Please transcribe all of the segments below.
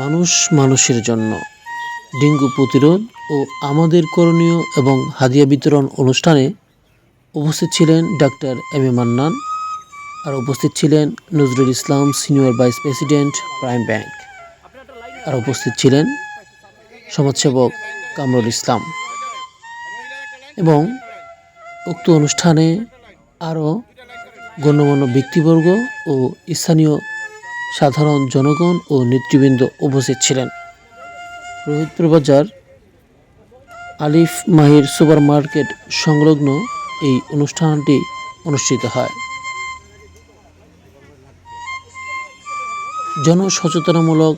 মানুষ মানুষের জন্য। ডেঙ্গু প্রতিরোধ ও আমাদের করণীয় এবং হাদিয়া বিতরণ অনুষ্ঠানে উপস্থিত ছিলেন ডাক্তার এম এ মান্নান আর উপস্থিত ছিলেন Nazrul Islam senior vice president prime bank আর উপস্থিত ছিলেন সমাজসেবক কামরুল ইসলাম। এবং উক্ত অনুষ্ঠানে আরও গণ্যমান্য ব্যক্তিবর্গ ও স্থানীয় সাধারণ জনগণ ও নেতৃবৃন্দ উপস্থিত ছিলেন। রোহিতপুর বাজার আলিফ মাহির সুপার মার্কেট সংলগ্ন এই অনুষ্ঠানটি অনুষ্ঠিত হয়। জনসচেতনামূলক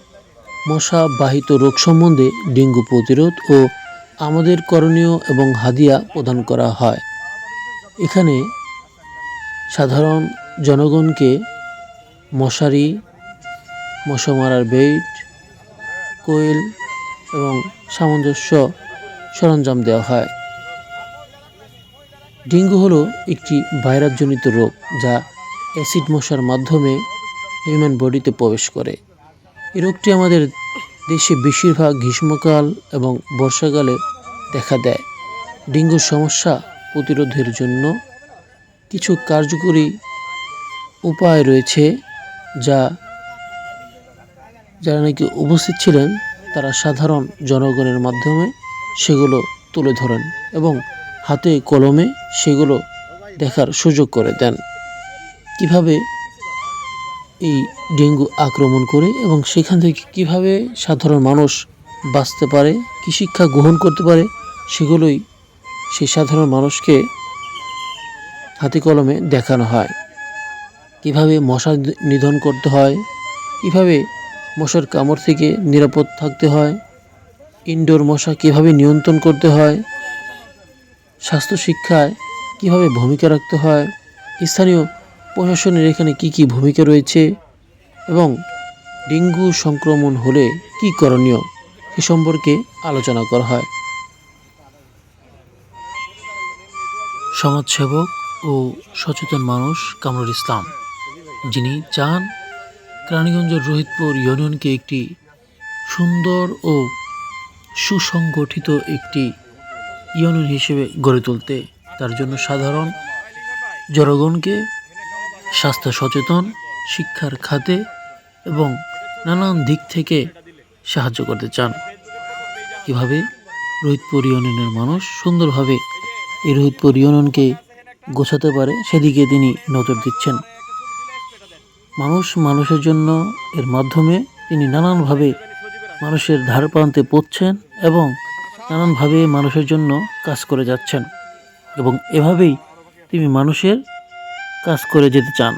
মশা বাহিত রোগ সম্বন্ধে ডেঙ্গু প্রতিরোধ ও আমাদের করণীয় এবং হাদিয়া প্রদান করা হয়। এখানে সাধারণ জনগণকে মশারি মশা মারার বেড কোয়েল এবং সামঞ্জস্য সরঞ্জাম দেওয়া হয়। ডেঙ্গু হলো একটি ভাইরাসজনিত রোগ যা অ্যাসিড মশার মাধ্যমে হিউম্যান বডিতে প্রবেশ করে। এই রোগটি আমাদের দেশে বেশিরভাগ গ্রীষ্মকাল এবং বর্ষাকালে দেখা দেয়। ডেঙ্গুর সমস্যা প্রতিরোধের জন্য কিছু কার্যকরী উপায় রয়েছে যা যারা নাকি উপস্থিত ছিলেন, তারা সাধারণ জনগণের মাধ্যমে সেগুলো তুলে ধরেন এবং হাতে কলমে সেগুলো দেখার সুযোগ করে দেন। কীভাবে এই ডেঙ্গু আক্রমণ করে এবং সেখান থেকে কীভাবে সাধারণ মানুষ বাঁচতে পারে, কি শিক্ষা গ্রহণ করতে পারে, সেগুলোই সেই সাধারণ মানুষকে হাতে কলমে দেখানো হয়। কীভাবে মশা নিধন করতে হয়, কীভাবে মশার কামড় থেকে নিরাপদ থাকতে হয়। ইনডোর মশা কীভাবে নিয়ন্ত্রণ করতে হয়? স্বাস্থ্য শিক্ষায় কীভাবে ভূমিকা রাখতে হয়? স্থানীয় প্রশাসনের এখানে কি কি ভূমিকা রয়েছে? এবং ডেঙ্গু সংক্রমণ হলে কি করণীয়? সে সম্পর্কে আলোচনা করা হয়। সমাজসেবক ও সচেতন মানুষ কামরুল ইসলাম, যিনি চান রানীগঞ্জ রোহিতপুর ইউনিয়নকে একটি সুন্দর ও সুসংগঠিত একটি ইউনিয়ন হিসেবে গড়ে তুলতে তার জন্য সাধারণ জনগণকে স্বাস্থ্য সচেতন, শিক্ষার খাতে এবং নানান দিক থেকে সাহায্য করতে চান। কীভাবে রোহিতপুর ইউনিয়নের মানুষ সুন্দরভাবে এই রোহিতপুর ইউনিয়নকে গোছাতে পারে, সেদিকে তিনি নজর দিচ্ছেন। মানুষ মানুষের জন্য এর মাধ্যমে তিনি নানানভাবে মানুষের ধার প্রান্তে পড়ছেন এবং নানানভাবে মানুষের জন্য কাজ করে যাচ্ছেন এবং এভাবেই তিনি মানুষের কাজ করে যেতে চান।